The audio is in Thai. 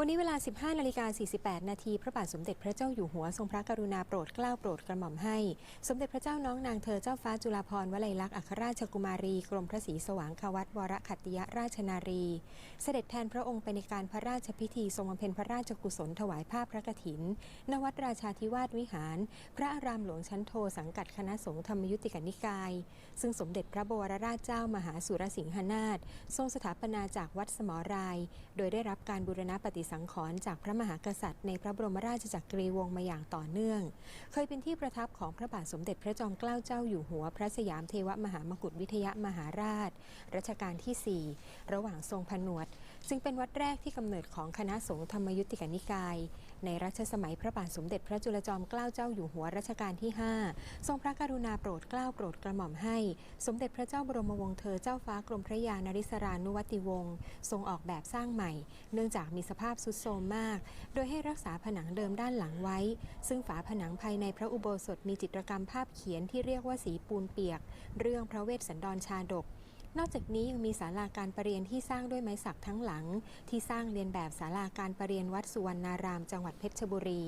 วันนี้เวลา 15นาฬิกา48 นาที พระบาทสมเด็จพระเจ้าอยู่หัวทรงพระกรุณาโปรดเกล้าโปรดกระหม่อมให้ สมเด็จพระเจ้าน้องนางเธอเจ้าฟ้าจุฬาภรณ์วลัยลักษณ์อัครราชกุมารี กรมพระศรีสว่างควัตวรขัตติยราชนารี เสด็จแทนพระองค์ไปในการพระราชพิธีทรงบำเพ็ญพระราชกุศลถวายผ้าพระกฐิน ณ วัดราชาธิวาสวิหาร พระอารามหลวงชั้นโทสังกัดคณะสงฆ์ธรรมยุติกนิกาย ซึ่งสมเด็จพระบวรราชเจ้ามหาสุรสิงหนาถทรงสถาปนาจากวัดสมราย โดยได้รับการบูรณะปฏิสังขรณ์จากพระมหากษัตริย์ในพระบรมราชจักรีวงศ์มาอย่างต่อเนื่อง เคยเป็นที่ประทับของพระบาทสมเด็จพระจอมเกล้าเจ้าอยู่หัว พระสยามเทวมหามกุฏวิทยามหาราช รัชกาลที่ 4 ระหว่างทรงผนวด ซึ่งเป็นวัดแรกที่กำเนิดของคณะสงฆ์ธรรมยุติกนิกาย ในรัชสมัยพระบาทสมเด็จพระจุลจอมเกล้าเจ้าอยู่หัวรัชกาลที่ 5 ทรงพระกรุณาโปรดเกล้าโปรดกระหม่อมให้ สมเด็จพระเจ้าบรมวงศ์เธอเจ้าฟ้ากรมพระยานริศรานุวัติวงศ์ทรงออกแบบสร้างใหม่ เนื่องจากมีสภาพสุดโทรมมาก โดยให้รักษาผนังเดิมด้านหลังไว้ ซึ่งฝาผนังภายในพระอุโบสถมีจิตรกรรมภาพเขียนที่เรียกว่าสีปูนเปียก เรื่องพระเวสสันดรชาดกนอกจากนี้ยังมีศาลาการประเรียนที่สร้างด้วยไม้สักทั้งหลัง ที่สร้างเรียนแบบศาลาการประเรียนวัดสุวรรณารามจังหวัดเพชรบุรี